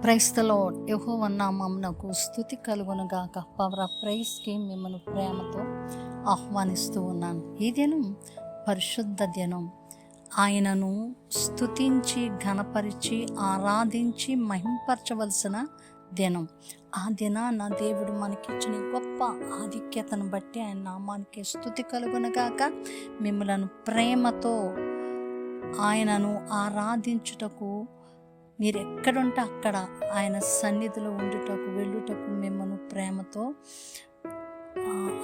క్రైస్తలో యహోవ నామమునకు స్థుతి కలుగునుగాక. పవర్ ఆఫ్ ప్రైస్కి మిమ్మల్ని ప్రేమతో ఆహ్వానిస్తూ ఉన్నాను. ఈ దినం పరిశుద్ధ దినం. ఆయనను స్థుతించి ఘనపరిచి ఆరాధించి మహింపరచవలసిన దినం. ఆ దినాన దేవుడు మనకిచ్చిన గొప్ప ఆధిక్యతను బట్టి ఆయన నామానికి స్థుతి కలుగునగాక. మిమ్మలను ప్రేమతో ఆయనను ఆరాధించుటకు మీరు ఎక్కడుంటే అక్కడ ఆయన సన్నిధిలో ఉండుటకు వెళ్ళుటకు మిమ్మల్ని ప్రేమతో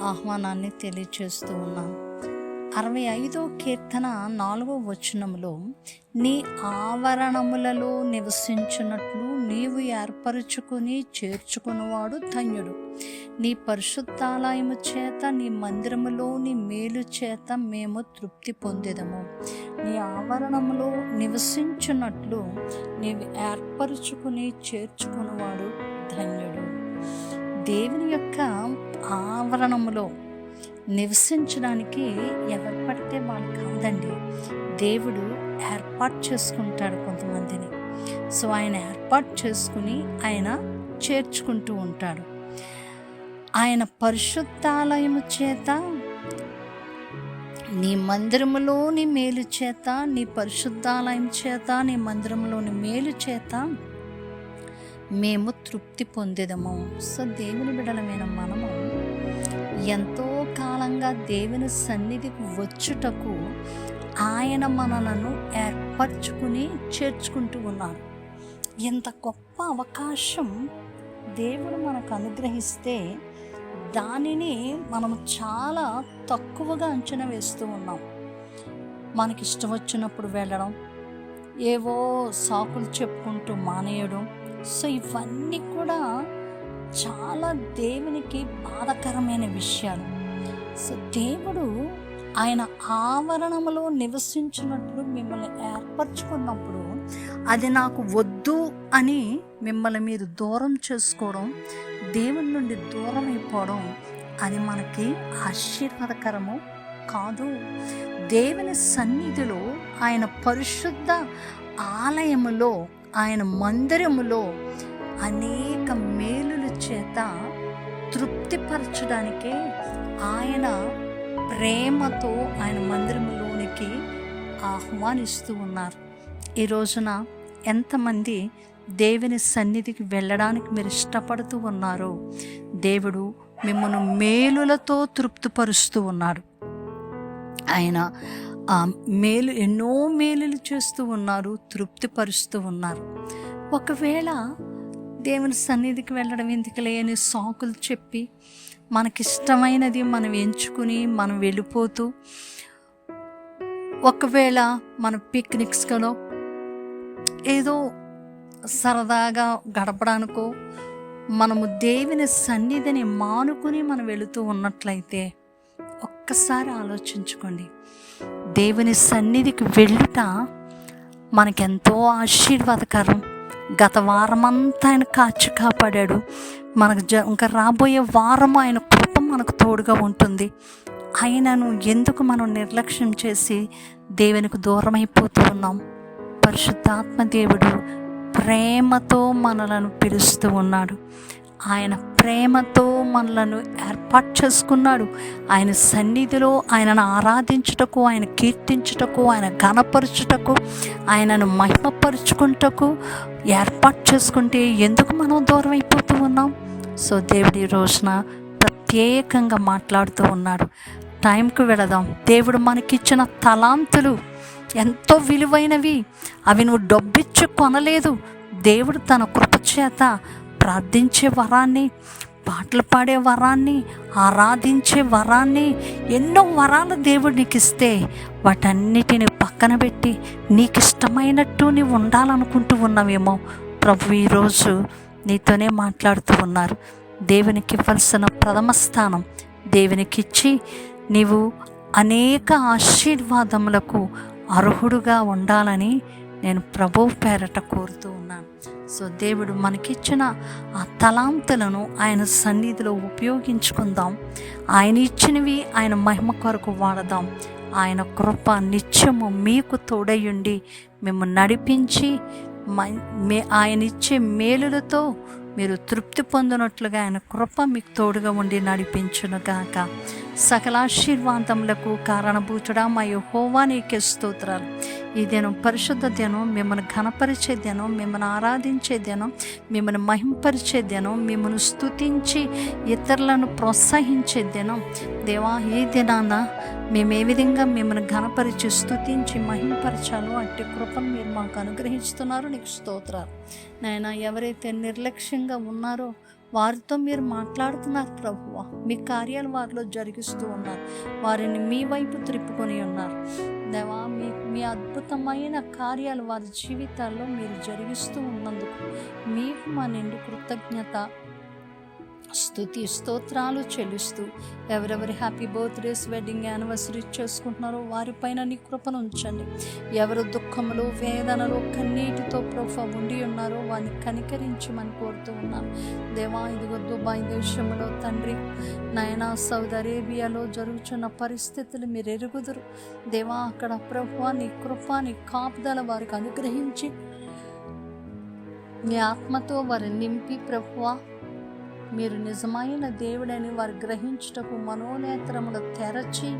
ఆహ్వానాన్ని తెలియచేస్తూ ఉన్నాను. అరవై ఐదో కీర్తన నాలుగో వచనములో నీ ఆవరణములలో నివసించినట్లు నీవు ఏర్పరచుకుని చేర్చుకునివాడు ధన్యుడు. నీ పరిశుద్ధాలయము చేత నీ మందిరములోని మేలు చేత మేము తృప్తి పొందేదము. నీ ఆవరణంలో నివసించున్నట్లు నీవు ఏర్పరచుకుని చేర్చుకున్నవాడు ధన్యుడు. దేవుని యొక్క ఆవరణములో నివసించడానికి ఎవరు పడితే వాళ్ళు కాదండి. దేవుడు ఏర్పాటు చేసుకుంటాడు కొంతమందిని. సో ఆయన ఏర్పాటు చేసుకుని ఆయన చేర్చుకుంటూ ఉంటాడు. ఆయన పరిశుద్ధాలయము చేత నీ మందిరములోని మేలు చేత నీ పరిశుద్ధాలయం చేత నీ మందిరంలోని మేలు చేత మేము తృప్తి పొందేదము. సో దేవుని బిడలమైన మనము ఎంతో కాలంగా దేవుని సన్నిధికి వచ్చుటకు ఆయన మనలను ఏర్పరచుకుని చేర్చుకుంటూ ఉన్నారు. ఎంత గొప్ప అవకాశం దేవుడు మనకు అనుగ్రహిస్తే దానిని మనం చాలా తక్కువగా అంచనా వేస్తూ ఉన్నాం. మనకి ఇష్టం వచ్చినప్పుడు వెళ్ళడం ఏవో సాకులు చెప్పుకుంటూ మానేయడం. సో ఇవన్నీ కూడా చాలా దేవునికి బాధకరమైన విషయాలు. సో దేవుడు ఆయన ఆవరణములో నివసించినట్లు మిమ్మల్ని ఏర్పరచుకున్నప్పుడు అది నాకు వద్దు అని మిమ్మల్ని మీరు దూరం చేసుకోవడం దేవుని నుండి దూరం అయిపోవడం అది మనకి ఆశీర్వాదకరము కాదు. దేవుని సన్నిధిలో ఆయన పరిశుద్ధ ఆలయములో ఆయన మందిరములో అనేక మేలుల చేత తృప్తిపరచడానికి ఆయన ప్రేమతో ఆయన మందిరములోనికి ఆహ్వానిస్తూ ఉన్నారు. ఈ రోజున ఎంతమంది దేవుని సన్నిధికి వెళ్ళడానికి మీరు ఇష్టపడుతూ ఉన్నారో. దేవుడు మిమ్మల్ని మేలులతో తృప్తిపరుస్తూ ఉన్నాడు ఆయన ఆ మేలు ఎన్నో మేలులు చేస్తూ ఉన్నారు తృప్తిపరుస్తూ ఉన్నారు. ఒకవేళ దేవుని సన్నిధికి వెళ్ళడం ఎందుకులే అని సాకులు చెప్పి మనకిష్టమైనది మనం ఎంచుకుని మనం వెళ్ళిపోతూ ఒకవేళ మన పిక్నిక్స్కనో ఏదో సరదాగా గడపడానికో మనము దేవుని సన్నిధిని మానుకుని మనం వెళుతూ ఉన్నట్లయితే ఒక్కసారి ఆలోచించుకోండి. దేవుని సన్నిధికి వెళ్ళుట మనకెంతో ఆశీర్వాదకరం. గత వారమంతా ఆయన కాచి కాపాడాడు. మనకు జ ఇంకా రాబోయే వారం ఆయన కృప మనకు తోడుగా ఉంటుంది. ఆయనను ఎందుకు మనం నిర్లక్ష్యం చేసి దేవునికి దూరమైపోతూ ఉన్నాం? పరిశుద్ధాత్మ దేవుడు ప్రేమతో మనలను పిలుస్తూ ఉన్నాడు. ఆయన ప్రేమతో మనలను ఏర్పాటు చేసుకున్నాడు. ఆయన సన్నిధిలో ఆయనను ఆరాధించుటకు ఆయన కీర్తించుటకు ఆయన ఘనపరచుటకు ఆయనను మహిమపరుచుకుంటకు ఏర్పాటు చేసుకుంటే ఎందుకు మనం దూరం అయిపోతూ ఉన్నాం? సో దేవుడి రోజున ప్రత్యేకంగా మాట్లాడుతూ ఉన్నాడు. టైంకు వెళదాం. దేవుడు మనకిచ్చిన తలాంతులు ఎంతో విలువైనవి. అవి నువ్వు డబ్బిచ్చి కొనలేదు. దేవుడు తన కృప చేత ప్రార్థించే వరాన్ని పాటలు పాడే వరాన్ని ఆరాధించే వరాన్ని ఎన్నో వరాలు దేవుడు నీకు ఇస్తే వాటన్నిటిని పక్కన పెట్టి నీకు ఇష్టమైనట్టు నీవు ఉండాలనుకుంటూ ఉన్నావేమో ప్రభు ఈరోజు నీతోనే మాట్లాడుతూ ఉన్నారు. దేవునికి ఇవ్వాల్సిన ప్రథమ స్థానం దేవునికి ఇచ్చి నీవు అనేక ఆశీర్వాదములకు అర్హుడుగా ఉండాలని నేను ప్రభు పేరట కోరుతూ ఉన్నాను. సో దేవుడు మనకిచ్చిన ఆ తలాంతులను ఆయన సన్నిధిలో ఉపయోగించుకుందాం. ఆయన ఇచ్చినవి ఆయన మహిమ కొరకు వాడదాం. ఆయన కృప నిత్యము మీకు తోడయుండి మేము నడిపించి మే ఆయన ఇచ్చే మేలులతో మీరు తృప్తి పొందినట్లుగా ఆయన కృప మీకు తోడుగా ఉండి నడిపించును గాక. సకలాశీర్వాదములకు కారణభూతుడా మా యెహోవా నీకే స్తోత్రాలు. ఈ దినం పరిశుద్ధ దినం మిమ్మల్ని ఘనపరిచే దినం మిమ్మల్ని ఆరాధించే దినం మిమ్మల్ని మహింపరిచే దినం మిమ్మల్ని స్తుతించి ఇతరులను ప్రోత్సహించే దినం. దేవా ఈ దినాన మేము ఏ విధంగా మిమ్మల్ని ఘనపరిచి స్థుతించి మహింపరచాలో అట్టి కృపను మీరు మాకు అనుగ్రహిస్తున్నారు. నీకు స్తోత్రాలు. నాయన ఎవరైతే నిర్లక్ష్యంగా ఉన్నారో వారితో మీరు మాట్లాడుతున్నారు ప్రభువ. మీ కార్యాలు వారిలో జరిగిస్తూ ఉన్నారు. వారిని మీ వైపు త్రిప్పుకొని ఉన్నారు. దేవా మీ మీ అద్భుతమైన కార్యాలు వారి జీవితాల్లో మీరు జరిగిస్తూ ఉన్నందుకు మీకు మా నిండి కృతజ్ఞత స్థుతి స్తోత్రాలు చెల్లిస్తూ ఎవరెవరి హ్యాపీ బర్త్డేస్ వెడ్డింగ్ యానివర్సరీ చేసుకుంటున్నారో వారిపైన నీ కృపను ఉంచండి. ఎవరు దుఃఖములు వేదనలు కన్నీటితో ప్రోఫ ఉండి ఉన్నారో వారిని కనికరించమని కోరుతూ ఉన్నాను. దేవా ఇదిగో దుబాయ్ దేశంలో తండ్రి నయనా సౌదీ అరేబియాలో జరుగుతున్న పరిస్థితులు మీరు ఎరుగుదురు. దేవా అక్కడ ప్రభు నీ కృప నీ కాపుదల వారికి అనుగ్రహించి నీ ఆత్మతో వారిని నింపి ప్రభువా మీరు నిజమైన దేవుడని వారు గ్రహించుటకు మనోనేత్రములు తెరచి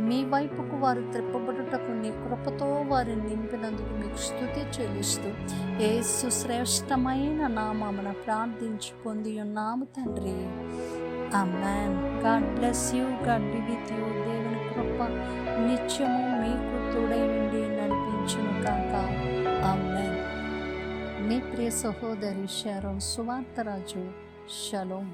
మీ వైపుకు వారు త్రిప్పబడుటకు నీ కృపతో వారిని నింపినందుకు మీకు స్థుతి చెల్లిస్తూ ఏ సుశ్రేష్టమైన నామమున ప్రార్థించి పొంది ఉన్నాము తండ్రి. Amman God bless you God be with you దేవుని కృప నిత్యము మీకు తోడై ఉండి నడిపించును కాక అమ్మాన్ మీ ప్రియ సహోదరి సువార్త సువార్తరాజు शलोम